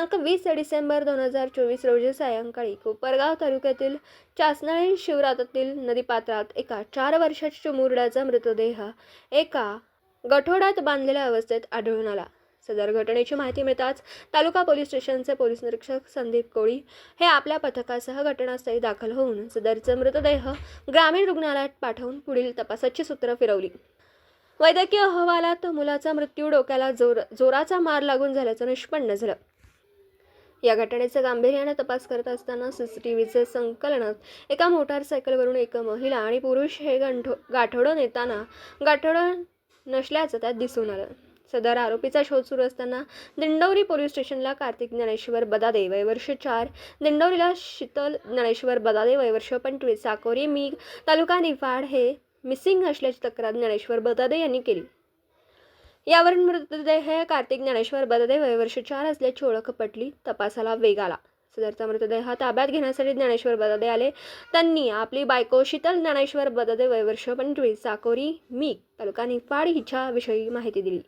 वीस डिसेंबर दोन हजार चोवीस रोजी सायंकाळी कोपरगाव तालुक्यातील चासनळी शिवरातातील नदीपात्रात एका चार वर्षाच्या चिमुरड्याचा मृतदेह एका गठोड्यात बांधलेल्या अवस्थेत आढळून आला. सदर घटनेची माहिती मिळताच तालुका पोलीस स्टेशनचे पोलीस निरीक्षक संदीप कोळी हे आपल्या पथकासह घटनास्थळी दाखल होऊन सदरचा मृतदेह ग्रामीण रुग्णालयात पाठवून पुढील तपासाची सूत्र फिरवली. वैद्यकीय अहवालात मुलाचा मृत्यू डोक्याला जोर जोराचा मार लागून झाल्याचं निष्पन्न झालं. या घटनेचा गांभीर्याने तपास करत असताना सी सी टी व्हीचे संकलनात एका मोटारसायकलवरून एक महिला आणि पुरुष हे गंठो गाठोडं नेताना गाठोडं नसल्याचं त्यात दिसून आलं. सदर आरोपीचा शोध सुरू असताना दिंडोरी पोलीस स्टेशनला कार्तिक ज्ञानेश्वर बदादे वयवर्ष चार दिंडोरीला शीतल ज्ञानेश्वर बदादे वयवर्ष पंचवीस साकोरी मीग तालुका निफाड हे मिसिंग असल्याची तक्रार ज्ञानेश्वर बदादे यांनी केली. यावरून मृतदेह कार्तिक ज्ञानेश्वर बददे वयवर्ष चार असल्याची ओळख पटली तपासाला वेग आला. सदरचा मृतदेह ताब्यात घेण्यासाठी ज्ञानेश्वर बददे आले. त्यांनी आपली बायको शीतल ज्ञानेश्वर बददे वयवर्ष पंचवीस साकोरी मी तालुका निफाड हिच्या विषयी माहिती दिली.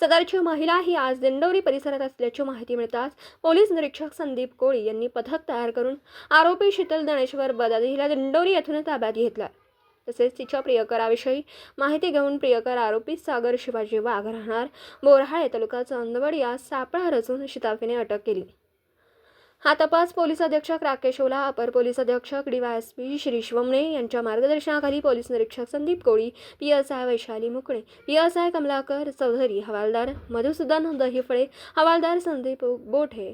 सदरची महिला ही आज दिंडोरी परिसरात असल्याची माहिती मिळताच पोलीस निरीक्षक संदीप कोळी यांनी पथक तयार करून आरोपी शीतल ज्ञानेश्वर बदादे हिला दिंडोरी येथून ताब्यात घेतला तसेच तिच्या प्रियकराविषयी माहिती घेऊन प्रियकर आरोपी सागर शिवाजी वाघ राहणार. बोरहाळे तालुका चांदवड या सापळा रचून शिताफीने अटक केली. हा तपास पोलीस अधीक्षक राकेश ओला अपर पोलीस अधीक्षक D Y S P Shri Shivmane यांच्या मार्गदर्शनाखाली पोलीस निरीक्षक Sandeep Koli P S I Vaishali Mukane P S I Kamalakar Chaudhari हवालदार मधुसूदन दहिफळे हवालदार Sandeep Bothe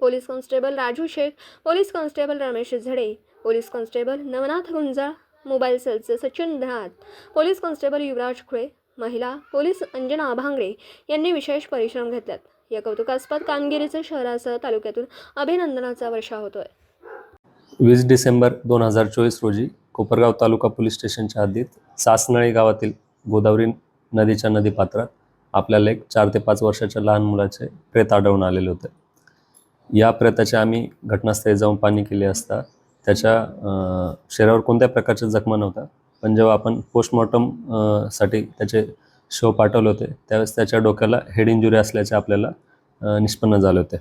police constable Raju Shaikh police constable Ramesh Zade police constable Navnath Gunjal mobile सेलचे Sachin Dhanat police constable Yuvraj Khule महिला police Anjana Bhangare यांनी विशेष परिश्रम घेतल्यात. या कौतुकास्पद कामगिरीचे शहरासह तालुक्यातून अभिनंदनाचा वर्षा होतोय. वीस डिसेंबर दोन हजार चोवीस रोजी कोपरगाव तालुका पोलीस स्टेशनच्या हद्दीत सासनळी गावातील गोदावरी नदीच्या नदीपात्रात आपल्याला एक चार ते पाच वर्षाच्या लहान मुलाचे प्रेत आढळून आलेले होते. या प्रेताचे आम्ही घटनास्थळी जाऊन पाणी केले असता त्याच्या शरीरावर कोणत्या प्रकारच्या जखमा नव्हत्या पण जेव्हा आपण पोस्टमॉर्टमसाठी त्याचे शव पाठवले होते त्यावेळेस त्याच्या डोक्याला हेड इंजुरी असल्याचे आपल्याला निष्पन्न झाले होते.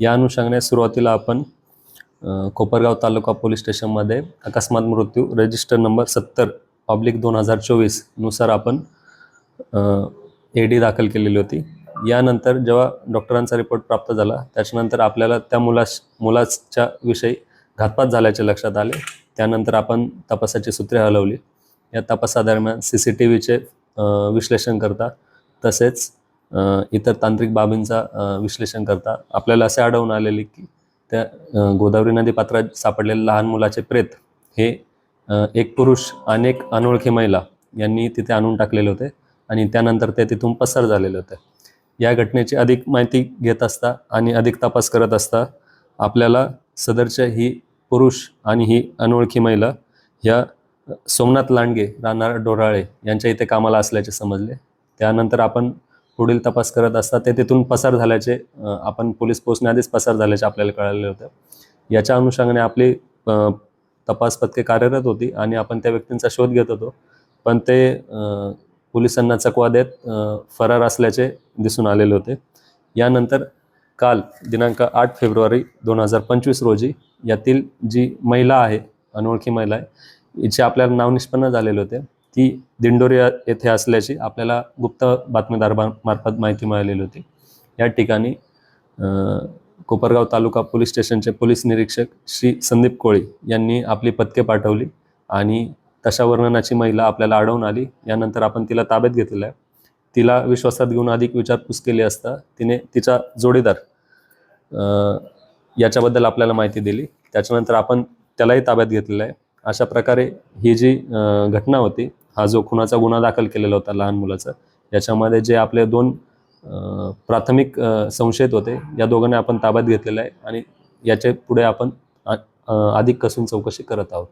या अनुषंगाने सुरुवातीला आपण कोपरगाव तालुका पोलीस स्टेशनमध्ये अकस्मात मृत्यू रजिस्टर नंबर सत्तर पब्लिक दोन हजार चोवीसनुसार आपण ए डी दाखल केलेली होती. यानंतर जेव्हा डॉक्टरांचा रिपोर्ट प्राप्त झाला त्याच्यानंतर आपल्याला त्या मुलास मुलाच्या विषयी घातपात झाल्याचे लक्षात आले. त्यानंतर आपण तपासाची सूत्रे हलवली. या तपासादरम्यान सी सी टी व्हीचे विश्लेषण करता तसेच इतर तांत्रिक बाबींचा विश्लेषण करता आपल्याला असे आढळून आलेले की त्या गोदावरी नदी पात्रात सापडलेले लहान मुलाचे प्रेत हे एक पुरुष आणि एक अनोळखी महिला यांनी तिथे आणून टाकलेले होते आणि त्यानंतर ते तिथून पसार झालेले होते. या घटनेची अधिक माहिती घेत असता आणि अधिक तपास करत असता आपल्याला सदरच्या ही पुरुष आणि ही अनोळखी महिला ह्या सोमनाथ लांडगे राहणार डोराळे यांच्या इथे कामाला असल्याचे समजले. त्यानंतर आपण पुढील तपास करत असता ते तिथून पसार झाल्याचे आपण पोलीस पोहोचण्याआधीच पसार झाल्याचे आपल्याला कळाले होते. याच्या अनुषंगाने आपली तपास पथके कार्यरत होती आणि आपण त्या व्यक्तींचा शोध घेत होतो. पण ते पोलिसांना चकवा देत फरार असल्याचे दिसून आलेले होते. यानंतर काल दिनांक आठ फेब्रुवारी दोन हजार पंचवीस रोजी यातील जी महिला आहे अनोळखी महिला आहे हिचे आपल्याला नाव निष्पन्न झालेले होते. ती दिंडोरी येथे असल्याची आपल्याला गुप्त बातमीदार मार्फत माहिती मिळालेली होती. या ठिकाणी कोपरगाव तालुका पोलीस स्टेशनचे पोलीस निरीक्षक श्री संदीप कोळी यांनी आपली पथके पाठवली आणि तशा वर्णनाची महिला आपल्याला आढळून आली. यानंतर आपण तिला ताब्यात घेतलेलं आहे. तिला विश्वासात घेऊन अधिक विचारपूस केली असता तिने तिचा जोडीदार याच्याबद्दल आपल्याला माहिती दिली. त्याच्यानंतर आपण त्यालाही ताब्यात घेतलेलं आहे. अशा प्रकारे ही जी घटना होती हा जो खुनाचा गुन्हा दाखल केलेला होता लहान मुलाचा याच्यामध्ये जे आपले दोन प्राथमिक संशयित होते या दोघांना आपण ताब्यात घेतलेलं आहे आणि याच्यापुढे आपण अधिक कसून चौकशी करत आहोत.